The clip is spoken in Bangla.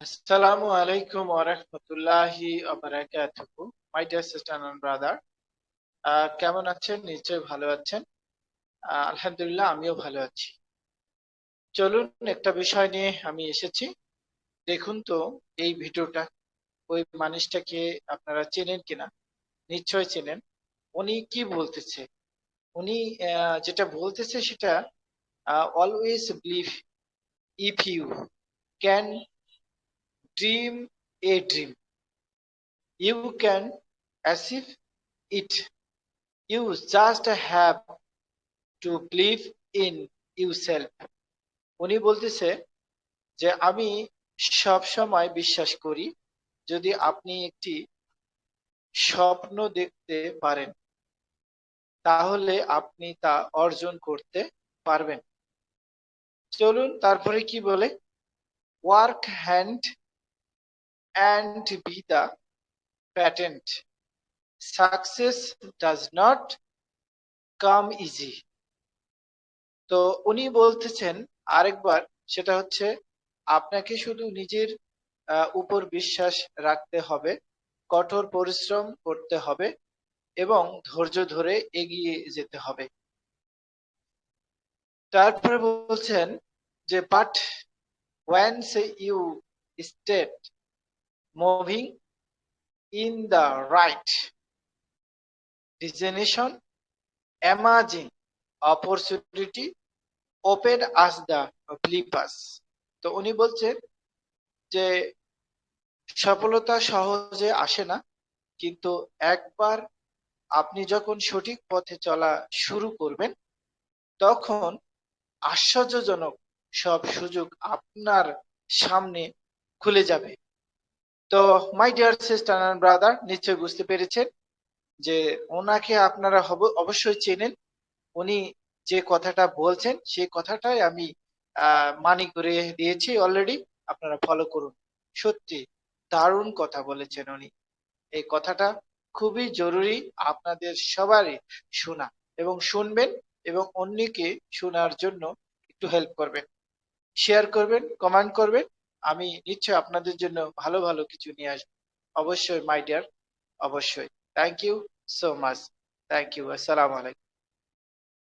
Assalamu alaikum wa rahmatullahi wa. My dear sister and brother. কেমন আছেন? নিশ্চয়ই ভালো আছেন। আলহামদুলিল্লাহ, আমিও ভালো আছি। চলুন একটা বিষয় নিয়ে আমি এসেছি। দেখুন তো, এই ভিডিওটা, ওই মানুষটাকে আপনারা চেনেন কিনা? নিশ্চয় চেনেন। উনি কি বলতেছে? উনি যেটা বলতেছে সেটা always believe if you can dream a dream. You can achieve it. You just have to believe in yourself. উনি বলতেছে যে, আমি সব সময় বিশ্বাস করি যদি আপনি একটি স্বপ্ন দেখতে পারেন তাহলে আপনি তা অর্জন করতে পারবেন চলুন, তারপরে কি বলে work hand and be the patent. Success does not come easy. তো উনি বলতেছেন আরেকবার, সেটা হচ্ছে আপনাকে শুধু নিজের উপর বিশ্বাস রাখতে হবে, কঠোর পরিশ্রম করতে হবে এবং ধৈর্য ধরে এগিয়ে যেতে হবে তারপরে বলছেন যে but once you state moving in the right destination, emerging opportunity open as the believers. তো উনি বলছেন যে সফলতা সহজে আসে না কিন্তু একবার আপনি যখন সঠিক পথে চলা শুরু করবেন তখন আশ্চর্যজনক সব সুযোগ আপনার সামনে খুলে যাবে তো my dear sister and brother নিশ্চয়ই বুঝতে পেরেছেন যে ওনাকে আপনারা অবশ্যই চেনেন। উনি যে কথাটা বলছেন, সেই কথাটাই আমি মানি করে দিয়েছি অলরেডি আপনারা ফলো করুন। সত্যি দারুণ কথা বলেছেন উনি। এই কথাটা খুবই জরুরি আপনাদের সবারই শোনা এবং শুনবেন এবং অন্যকে শোনার জন্য একটু হেল্প করবেন। শেয়ার করবেন কমেন্ট করবেন। আমি নিশ্চয় আপনাদের জন্য ভালো ভালো কিছু নিয়ে আসব। অবশ্যই মাই ডিয়ার অবশ্যই। Thank you so much thank you আসসালাম আলাইকুম